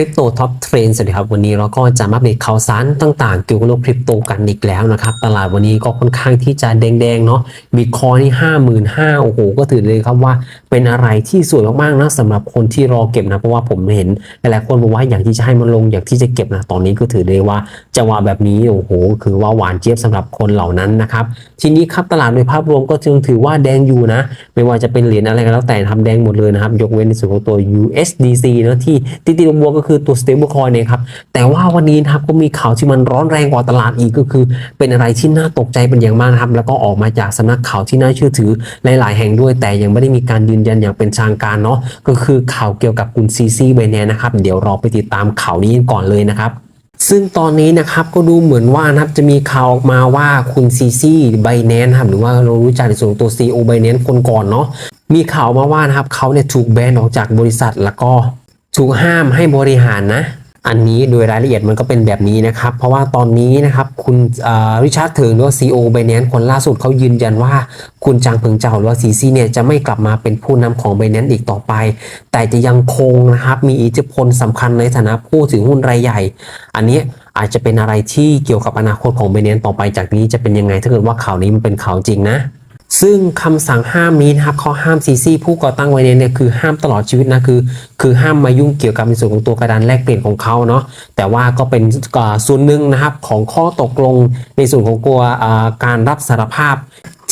ริปโตท็อปเทรนสวัสดีครับ วันนี้เราก็จะมาอัปเดข่าวสารต่างๆ เกี่ยวกับโลกคริปโตกันอีกแล้วนะครับ ตลาดวันนี้ก็ค่อนข้างที่จะแดงๆเนาะบิตคอยนี่ห้าหมื่นห้าโอ้โห ก็ถือเลยครับว่าเป็นอะไรที่สวยมากๆนะสำหรับคนที่รอเก็บนะ เพราะว่าผมเห็นหลายๆคนบอกว่าอย่ากที่จะให้มันลงอย่ากที่จะเก็บนะตอนนี้ก็ถือเลยว่าจังหวะแบบนี้โอ้โห คือว่าหวานเจี๊ยบสำหรับคนเหล่านั้นนะครับทีนี้ครับตลาดโดยภาพรวมก็จึงถือว่าแดงอยู่นะ ไม่ว่าจะเป็นเหรียญอะไรก็แล้วแต่ทำแดงหมดเลยนะครับยกเว้นในส่วนของตัว USDC นะที่ติดติดบวกก็คือคือตัว stablecoin เนี่ยครับแต่ว่าวันนี้นะครับก็มีข่าวที่มันร้อนแรงกว่าตลาดอีกก็คือ เป็นอะไรที่น่าตกใจเป็นอย่างมากนะครับแล้วก็ออกมาจากสำนักข่าวที่น่าเชื่อถือหลาย ๆ แห่งด้วย แต่ยังไม่ได้มีการยืนยันอย่างเป็นทางการเนาะก็คือข่าวเกี่ยวกับคุณซีซีไบแนนะครับเดี๋ยวเราไปติดตามข่าวนี้ก่อนเลยนะครับซึ่งตอนนี้นะครับก็ดูเหมือนว่านะครับจะมีข่าวออกมาว่าคุณซีซีไบแนนครับหรือว่าเรารู้จักในส่วนของตัว CEO ไบแนนคนก่อนเนาะมีข่าวมาว่านะครับเขาเนี่ยถูกแบนออกจากบริษัทแล้วก็ ถูกห้ามให้บริหารนะ อันนี้โดยรายละเอียดมันก็เป็นแบบนี้นะครับ เพราะว่าตอนนี้นะครับคุณริชาร์ดเถิงหรือว่า CEO ไบแนนคนล่าสุดเขายืนยันว่า คุณจางเพิงเจ้าหรือว่าซีซีเนี่ยจะไม่กลับมาเป็นผู้นำของไบแนนอีกต่อไป แต่จะยังคงนะครับมีอิทธิพลสำคัญในฐานะผู้ถือหุ้นรายใหญ่ อันนี้อาจจะเป็นอะไรที่เกี่ยวกับอนาคตของไบแนนต่อไปจากนี้จะเป็นยังไงถ้าเกิดว่าข่าวนี้มันเป็นข่าวจริงนะ ซึ่งคำสั่งห้ามนี้นะครับเขาห้ามซีซีผู้ก่อตั้งไว้เนี่ยเนี่ยคือห้ามตลอดชีวิตนะคือคือห้ามมายุ่งเกี่ยวกับในส่วนของตัวกระดานแลกเปลี่ยนของเขาเนาะแต่ว่าก็เป็นส่วนหนึ่งนะครับของข้อตกลงในส่วนของตัวการรับสารภาพ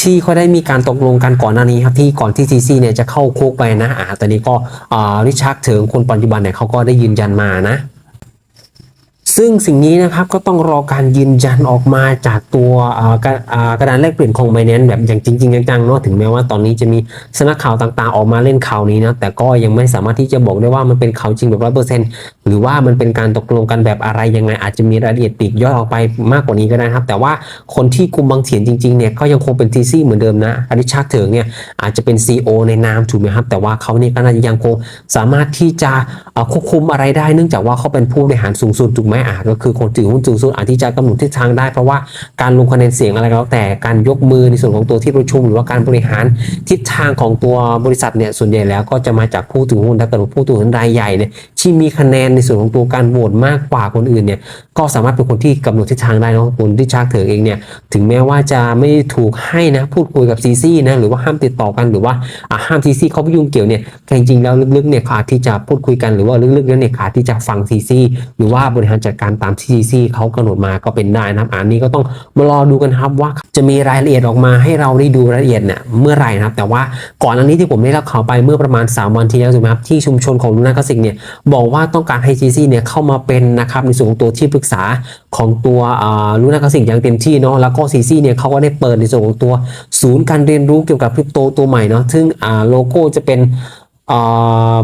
ที่เขาได้มีการตกลงกันก่อนหน้านี้ครับที่ก่อนที่ซีซีเนี่ยจะเข้าคุกไปนะอ่าตอนนี้ก็ริชาร์ดเถิงคนปัจจุบันเนี่ยเขาก็ได้ยืนยันมานะ ซึ่งสิ่งนี้นะครับก็ต้องรอการยืนยันออกมาจากตัวกระอ่ากระดานแลกเปลี่ยนของไบแนนแบบอย่างจริง ๆ จังๆเนาะถึงแม้ว่าตอนนี้จะมีสนักข่าวต่างๆ ออกมาเล่นข่าวนี้นะแต่ก็ยังไม่สามารถที่จะบอกได้ว่ามันเป็นข่าวจริงแบบร้อยเปอร์เซ็นต์หรือว่ามันเป็นการตกลงกันแบบอะไรยังไง อาจจะมีรายละเอียดปีกย่อยออกไปมากกว่านี้ก็ได้ครับ แต่ว่าคนที่กุมบังเฉียนจริงๆเนี่ยก็ยังคงเป็นทีซี่เหมือนเดิมนะอริชาเถิงเนี่ยอาจจะเป็น CEO ในนามถูกไหมครับ แต่ว่าเขาเนี่ยก็น่าจะยังคงสามารถที่จะควบคุมอะไรได้เนื่องจากว่าเขาเป็นผู้บริหารสูงสุดถูกไหมอะก็คือคนถือหุ้นสูงสุดอาจที่จะกำหนดทิศทางได้เพราะว่าการลงคะแนนเสียงอะไรก็แล้วแต่การยกมือในส่วนของตัวที่ประชุม หรือว่าการบริหารทิศทางของตัวบริษัทเนี่ยส่วนใหญ่แล้วก็จะมาจากผู้ถือหุ้นถ้าเกิดว่าผู้ถือหุ้นรายใหญ่เนี่ยที่มีคะแนนในส่วนของตัวการโหวตมากกว่าคนอื่นเนี่ยก็สามารถเป็นคนที่กำหนดทิศทางได้เนาะคุณที่ชาร์กเถิงเองเนี่ยถึงแม้ว่าจะไม่ถูกให้นะพูดคุยกับซีซีนะหรือว่าห้ามติดต่อกันหรือว่าห้ามซีซีเขาไปยุ่งเกี่ยวเนี่ยจริงๆแล้วลึกๆเนี่ยเขาอาจที่จะพูดคุยกันหรือว่าลึกๆแล้วเนี่ยขาที่จะฟังซีซีหรือว่าบริหารจัดการตามที่ซีซีเขากำหนดมาก็เป็นได้นะครับอันนี้ก็ต้องมารอดูกันครับว่าจะมีรายละเอียดออกมาให้เราได้ดูรายละเอียดเนี่ยเมื่อไหร่นะครับ แต่ว่าก่อนอันนี้ที่ผมได้รับข่าวไปเมื่อประมาณ 3 วันที่แล้วถูกไหมครับที่ชุมชนของลูน่าคลาสสิกเนี่ยบอกว่าต้องการให้ซีซีเนี่ยเข้ามาเป็นนะครับในส่วนของตัวที่ปรึกษาของตัวลูน่าคลาสสิกอย่างเต็มที่เนาะแล้วก็ซีซีเนี่ยเขาก็ได้เปิดในส่วนของตัวศูนย์การเรียนรู้เกี่ยวกับคริปโตตัวใหม่เนาะซึ่งโลโก้จะเป็น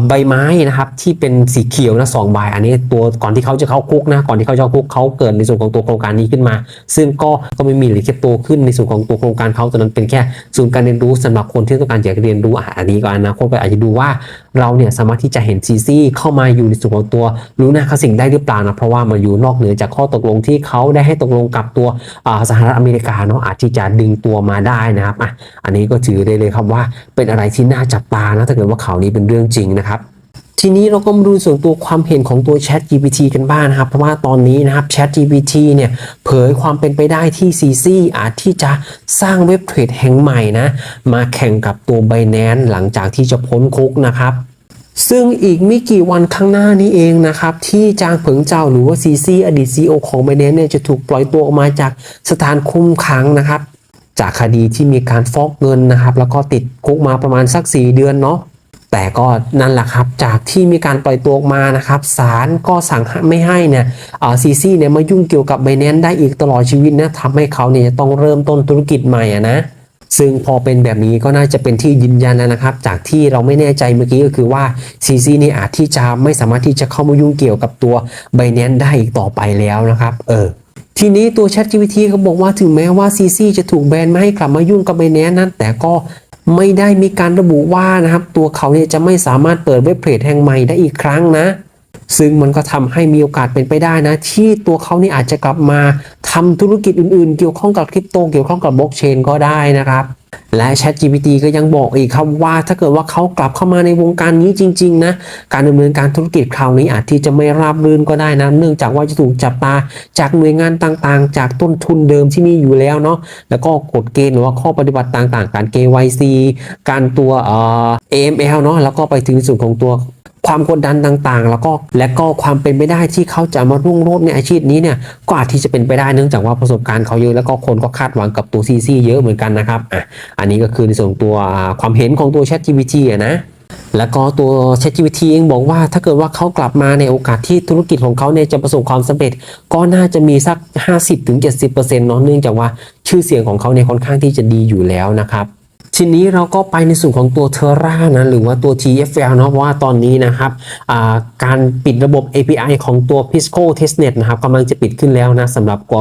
ใบไม้นะครับที่เป็นสีเขียวนะสองใบอันนี้ตัวก่อนที่เขาจะเข้าคุกนะก่อนที่เขาจะเข้าคุกเขาเกิดในส่วนของตัวโครงการนี้ขึ้นมา ซึ่งก็ก็ไม่มีหรือแค่โตขึ้นในส่วนของตัวโครงการเขาตอนนั้นเป็นแค่ศูนย์การเรียนรู้สำหรับคนที่ต้องการอยากเรียนรู้อะอันนี้ก็อนาคตไปอาจจะดูว่า เราเนี่ยสามารถที่จะเห็นซีซีเข้ามาอยู่ในส่วนของตัวรู้นะคาสิ่งได้หรือเปล่านะเพราะว่ามันอยู่นอกเหนือจากข้อตกลงที่เขาได้ให้ตกลงกับตัวสหรัฐอเมริกาเนาะอาจที่จะดึงตัวมาได้นะครับอะอันนี้ก็ถือได้เลยครับว่าเป็นอะไรที่น่าจับตานะถ้าเกิดว่าข่าวนี้เป็นเรื่องจริงนะครับ ทีนี้เราก็มาดูส่วนตัวความเห็นของตัว Chat GPT กันบ้างนะครับ เพราะว่าตอนนี้นะครับ Chat GPT เนี่ยเผยความเป็นไปได้ที่ CC อาจที่จะสร้างเว็บเทรดแห่งใหม่นะ มาแข่งกับตัว Binance หลังจากที่จะพ้นคุกนะครับซึ่งอีกไม่กี่วันข้างหน้านี้เองนะครับ ที่จางเผิงเจ้าหรือว่า CC อดีต CEO ของ Binance เนี่ยจะถูกปล่อยตัวออกมาจากสถานคุมขังนะครับ จากคดีที่มีการฟอกเงินนะครับ แล้วก็ติดคุกมาประมาณสัก 4 เดือนเนาะ แต่ก็นั่นแหละครับจากที่มีการปล่อยตัวออกมานะครับศาลก็สั่งไม่ให้เนี่ยซีซีเนี่ยมายุ่งเกี่ยวกับไบแนนได้อีกตลอดชีวิตนะทำให้เขาเนี่ยต้องเริ่มต้นธุรกิจใหม่อะนะซึ่งพอเป็นแบบนี้ก็น่าจะเป็นที่ยืนยันแล้วนะครับ จากที่เราไม่แน่ใจเมื่อกี้ก็คือว่า CC นี่อาจที่จะไม่สามารถที่จะเข้ามายุ่งเกี่ยวกับตัว b i n a n c e ได้อีกต่อไปแล้วนะครับเออทีนี้ตัว ChatGPT เขาบอกว่าถึงแม้ว่า CC จะถูกแบนไม่ให้กลับมายุ่งกับ b i n a n c e นั้น แต่ก็ ไม่ได้มีการระบุว่านะครับตัวเขาเนี่ยจะไม่สามารถเปิดเว็บเพจแห่งใหม่ได้อีกครั้งนะ ซึ่งมันก็ทำให้มีโอกาสเป็นไปได้นะ ที่ตัวเขานี่อาจจะกลับมาทำธุรกิจอื่นๆ เกี่ยวข้องกับคริปโตเกี่ยวข้องกับบล็อกเชนก็ได้นะครับ และ ChatGPT ก็ยังบอกอีกครับว่าถ้าเกิดว่าเขากลับเข้ามาในวงการนี้จริงๆนะการดำเนินการธุรกิจคราวนี้อาจที่จะไม่ราบรื่นก็ได้นะ เนื่องจากว่าจะถูกจับตาจากหน่วยงานต่างๆ จากต้นทุนเดิมที่มีอยู่แล้วเนาะแล้วก็กฎเกณฑ์หรือว่าข้อปฏิบัติต่างๆ การ KYC การตัวเอ่อ AML เนาะแล้วก็ไปถึงส่วนของตัวความกดดันต่างๆ แล้วก็และก็ความเป็นไปได้ที่เขาจะมารุ่งโรจน์ในอาชีพนี้เนี่ยก็อาจที่จะเป็นไปได้เนื่องจากว่าประสบการณ์เขาเยอะแล้วก็คนก็คาดหวังกับตัวซีซีเยอะเหมือนกันนะครับอะอันนี้ก็คือในส่วนตัวความเห็นของตัว ChatGPT อะนะแล้วก็ตัว ChatGPT เองบอกว่าถ้าเกิดว่าเขากลับมาในโอกาสที่ธุรกิจของเขาเนี่ยจะประสบความสำเร็จ ก็น่าจะมีสัก 50-70%เนาะเนื่องจากว่าชื่อเสียงของเขาเนี่ยค่อนข้างที่จะดีอยู่แล้วนะครับ ทีนี้เราก็ไปในส่วนของตัวเทอร่านะหรือว่าตัว TFL เนาะเพราะว่าตอนนี้นะครับการปิดระบบ API ของตัว Pisco Testnet นะครับกำลังจะปิดขึ้นแล้วนะสำหรับก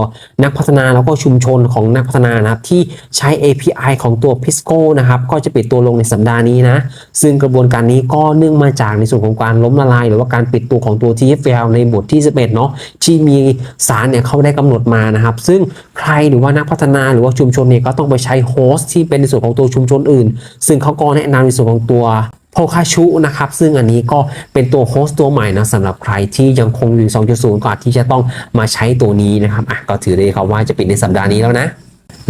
นักพัฒนาแล้วก็ชุมชนของนักพัฒนานะครับที่ใช้ API ของตัว Pisco นะครับก็จะปิดตัวลงในสัปดาห์นี้นะซึ่งกระบวนการนี้ก็เนื่องมาจากในส่วนของการล้มละลาย หรือว่าการปิดตัวของตัว TFL ในบทที่11เนาะที่มีสารเนี่ยเขาได้กำหนดมานะครับ ซึ่งใครหรือว่านักพัฒนาหรือว่าชุมชนเนี่ยก็ต้องไปใช้โฮสต์ที่เป็นในส่วนของตัวชุมชนอื่น ซึ่งเขาก็แนะนำในส่วนของตัวโพคาชุนะครับ ซึ่งอันนี้ก็เป็นตัวโฮสต์ตัวใหม่นะสำหรับใครที่ยังคงอยู่ 2.0 ก่อนที่จะต้องมาใช้ตัวนี้นะครับอะก็ถือได้ครับว่าจะปิดในสัปดาห์นี้แล้วนะ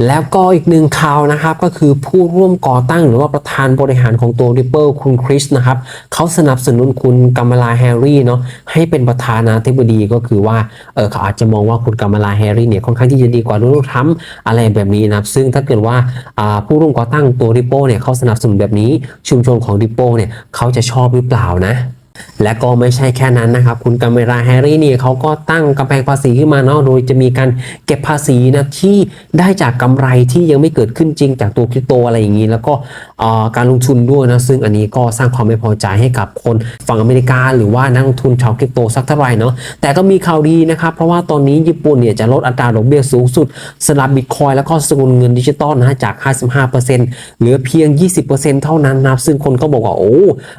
แล้วก็อีกหนึ่งข่าวนะครับก็คือผู้ร่วมก่อตั้งหรือว่าประธานบริหารของตัว Ripple คุณคริสนะครับเขาสนับสนุนคุณกัมมาลาแฮร์รี่เนาะให้เป็นประธานาธิบดีก็คือว่าเออเขาอาจจะมองว่าคุณกัมมาลาแฮร์รี่เนี่ยค่อนข้างที่จะดีกว่าโดนัลด์ทรัมป์อะไรแบบนี้นะครับซึ่งถ้าเกิดว่าอ่าผู้ร่วมก่อตั้งตัว Ripple เนี่ยเขาสนับสนุนแบบนี้ชุมชนของ Ripple เนี่ยเขาจะชอบหรือเปล่านะ และก็ไม่ใช่แค่นั้นนะครับ คุณกัมเมราแฮร์รี่เนี่ยเขาก็ตั้งกำแพงภาษีขึ้นมาเนาะโดยจะมีการเก็บภาษีนะที่ได้จากกำไรที่ยังไม่เกิดขึ้นจริงจากตัวคริปโตอะไรอย่างนี้ แล้วก็การลงทุนด้วยนะซึ่งอันนี้ก็สร้างความไม่พอใจให้กับคนฝั่งอเมริกา หรือว่านักลงทุนชาวคริปโตสักเท่าไหร่เนาะแต่ก็มีข่าวดีนะครับเพราะว่าตอนนี้ญี่ปุ่นเนี่ยจะลดอัตราดอกเบี้ยสูงสุดสำหรับบิตคอยแล้วก็สกุลเงินดิจิตอลนะจาก 55%เหลือเพียง 20%เท่านั้นนะซึ่งคนก็บอกว่าโอ้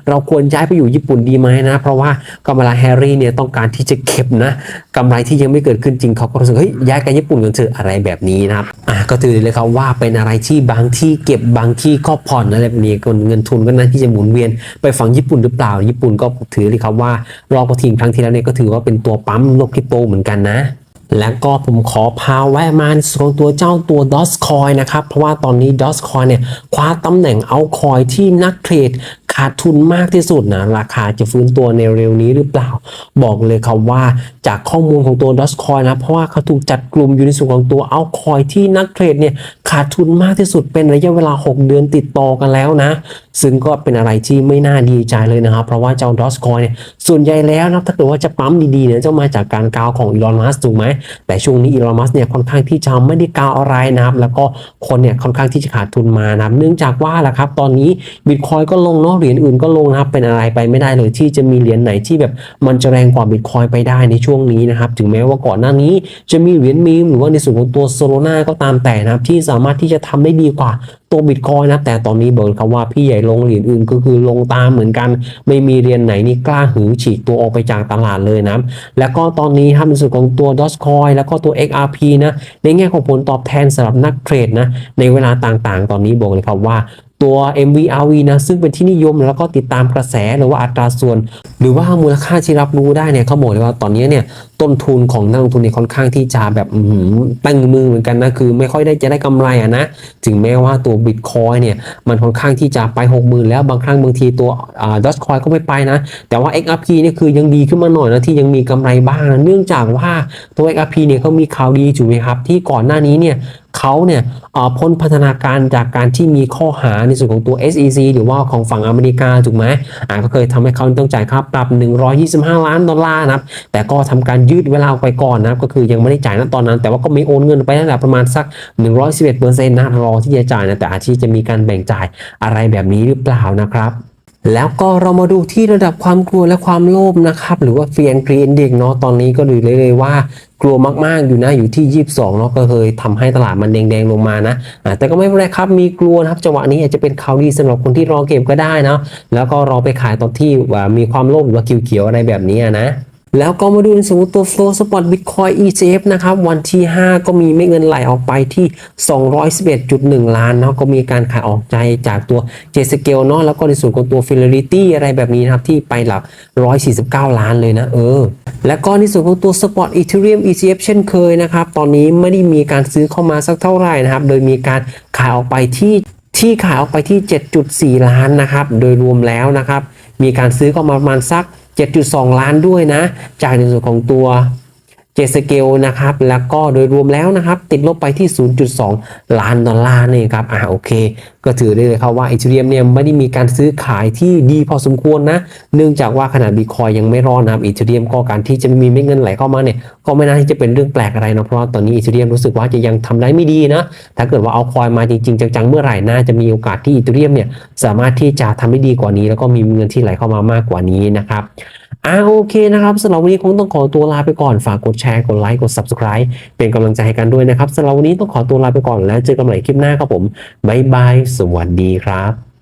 เราควรย้ายไปอยู่ญี่ปุ่นดีไหมนะ เพราะว่ากำมลาแฮร์รี่เนี่ยต้องการที่จะเก็บนะกำไรที่ยังไม่เกิดขึ้นจริงเขาก็รู้สึกเฮ้ยย้ายกันญี่ปุ่นกันเถอะอะไรแบบนี้นะครับอะก็ถือเลยครับว่าเป็นอะไรที่บางที่เก็บบางที่ก็ผ่อนอะไรแบบนี้เงินทุนก็น่าที่จะหมุนเวียน ไปฝั่งญี่ปุ่นหรือเปล่าญี่ปุ่นก็ถือเลยครับว่ารอบกระทิงครั้งที่แล้วเนี่ยก็ถือว่าเป็นตัวปั๊มโลกคริปโตเหมือนกันนะ แล้วก็ผมขอพาแวะมาในส่วนของตัวเจ้าตัว d o s c o i n นะครับ เพราะว่าตอนนี้ d o s c o i n เนี่ยคว้าตำแหน่งเอาคอยที่นักเทรดขาดทุนมากที่สุดนะ ราคาจะฟื้นตัวในเร็วนี้หรือเปล่า บอกเลยครับว่าจากข้อมูลของตัว d o s c o i n นะ เพราะว่าเขาถูกจัดกลุ่มอยู่ในส่วนของตัวเอาคอยที่นักเทรดเนี่ยขาดทุนมากที่สุดเป็นระยะเวลา 6 เดือนติดต่อกันแล้วนะ ซึ่งก็เป็นอะไรที่ไม่น่าดีใจเลยนะครับ เพราะว่าเจ้า d o s c o i n เนี่ยส่วนใหญ่แล้วนะถ้าเกิดว่าจะปั๊มดีๆเนี่ยจะมาจากการกาวของอีลอนมัสถูกไหม แต่ช่วงนี้อีลอนมัสเนี่ยค่อนข้างที่จะไม่ได้กาวอะไรนะครับ แล้วก็คนเนี่ยค่อนข้างที่จะขาดทุนมานะครับเนื่องจากว่าแหละครับ ตอนนี้บิตคอยก็ลงเนาะเหรียญอื่นก็ลงนะครับเป็นอะไรไปไม่ได้เลยที่จะมีเหรียญไหนที่แบบมันจะแรงกว่าบิตคอยไปได้ในช่วงนี้นะครับถึงแม้ว่าก่อนหน้านี้จะมีเหรียญมีมหรือว่าในส่วนของตัวโซโลนาก็ตามแต่นะครับที่สามารถที่จะทำได้ดีกว่าตัวบิตคอยนะ แต่ตอนนี้บอกเลยครับว่าพี่ใหญ่ลงเหรียญอื่นก็คือลงตามเหมือนกัน ไม่มีเหรียญไหนนี่กล้าหือฉีกตัวออกไปจากตลาดเลยนะแล้วก็ตอนนี้ครับในส่วนของตัวดอสคอยแล้วก็ตัว XRP นะในแง่ของผลตอบแทนสำหรับนักเทรดนะในเวลาต่างๆ ตอนนี้บอกเลยครับว่า ตัว MVRV นะซึ่งเป็นที่นิยมแล้วก็ติดตามกระแสหรือว่าอัตราส่วน หรือว่ามูลค่าที่รับรู้ได้เนี่ยเขาบอกเลยว่าตอนนี้เนี่ยต้นทุนของนักลงทุนเนี่ยค่อนข้างที่จะแบบตั้งมือเหมือนกันนะคือไม่ค่อยได้จะได้กำไรอะนะถึงแม้ว่าตัวบิตคอยเนี่ยมันค่อนข้างที่จะไป 60,000 แล้วบางครั้งบางทีตัวดอสคอยก็ไม่ไปนะ แต่ว่า XRP เนี่ยคือยังดีขึ้นมาหน่อยนะที่ยังมีกำไรบ้างนะเนื่องจากว่าตัว XRP เนี่ยเขามีข่าวดีถูกไหมครับที่ก่อนหน้านี้เนี่ย เขาเนี่ยพ้นพัฒนาการจากการที่มีข้อหาในส่วนของตัว SEC หรือว่าของฝั่งอเมริกาถูกไหมอ่าก็เคยทำให้เขาต้องจ่ายค่าปรับ 125 ล้านดอลลาร์นะครับแต่ก็ทำการยืดเวลาออกไปก่อนนะครับก็คือยังไม่ได้จ่ายณตอนนั้น แต่ว่าก็มีโอนเงินไปตั้งแต่ประมาณสัก 111%นะรอที่จะจ่ายนะแต่อาจจะจะมีการแบ่งจ่ายอะไรแบบนี้หรือเปล่านะครับ แล้วก็เรามาดูที่ระดับความกลัวและความโลภนะครับ หรือว่าเฟียนกรีนเด็กเนาะตอนนี้ก็ดูเลยว่า กลัวมากๆอยู่นะอยู่ที่ 22เนาะก็เคยทำให้ตลาดมันแดงๆลงมานะแต่ก็ไม่เป็นไรครับมีกลัวนะครับจังหวะนี้อาจจะเป็นข่าวดีสำหรับคนที่รอเก็บก็ได้นะแล้วก็รอไปขายตอนที่ว่ามีความโลภหรือว่าเขียวๆอะไรแบบนี้นะ แล้วก็มาดูในส่วนของตัว Flow Spot Bitcoin ETF นะครับ วันที่ 5 ก็มีเม็ดเงินไหลออกไปที่ 211.1 ล้านเนาะก็มีการขายออกใจจากตัว j s c a l e เนาะแล้วก็ในส่วนของตัว Fidelity อะไรแบบนี้นะครับ ที่ไปหลัก 149 ล้านเลยนะเออ แล้วก็ในส่วนของตัว Spot Ethereum ETF เช่นเคยนะครับ ตอนนี้ไม่ได้มีการซื้อเข้ามาสักเท่าไหร่นะครับ โดยมีการขายออกไปที่ที่ขายออกไปที่ 7.4 ล้านนะครับ โดยรวมแล้วนะครับ มีการซื้อเข้ามาประมาณสัก 7.2 ล้านด้วยนะ จากในส่วนของตัว เจสเกลนะครับ แล้วก็โดยรวมแล้วนะครับ ติดลบไปที่ 0.2 ล้านดอลลาร์นี่ครับอ่าโอเค ก็ถือได้เลยครับว่าอีเทเรียมเนี่ยไม่ได้มีการซื้อขายที่ดีพอสมควรนะ เนื่องจากว่าขนาดบิตคอยยังไม่รอดนะครับอีเทเรียมก็การที่จะไม่มีเม็ดเงินไหลเข้ามาเนี่ยก็ไม่น่าที่จะเป็นเรื่องแปลกอะไรนะเพราะตอนนี้อีเทเรียมรู้สึกว่าจะยังทำได้ไม่ดีนะถ้าเกิดว่าเอาคอยมาจริงๆจังๆเมื่อไหร่น่าจะมีโอกาสที่อีเทเรียมเนี่ยสามารถที่จะทำได้ดีกว่านี้ แล้วก็มีเงินที่ไหลเข้ามามากกว่านี้นะครับ อ่าโอเคนะครับสำหรับวันนี้คงต้องขอตัวลาไปก่อนฝากกดแชร์กดไลค์กด subscribe เป็นกำลังใจให้กันด้วยนะครับสำหรับวันนี้ต้องขอตัวลาไปก่อนแล้วเจอกันใหม่คลิปหน้าครับผมบ๊ายบายสวัสดีครับ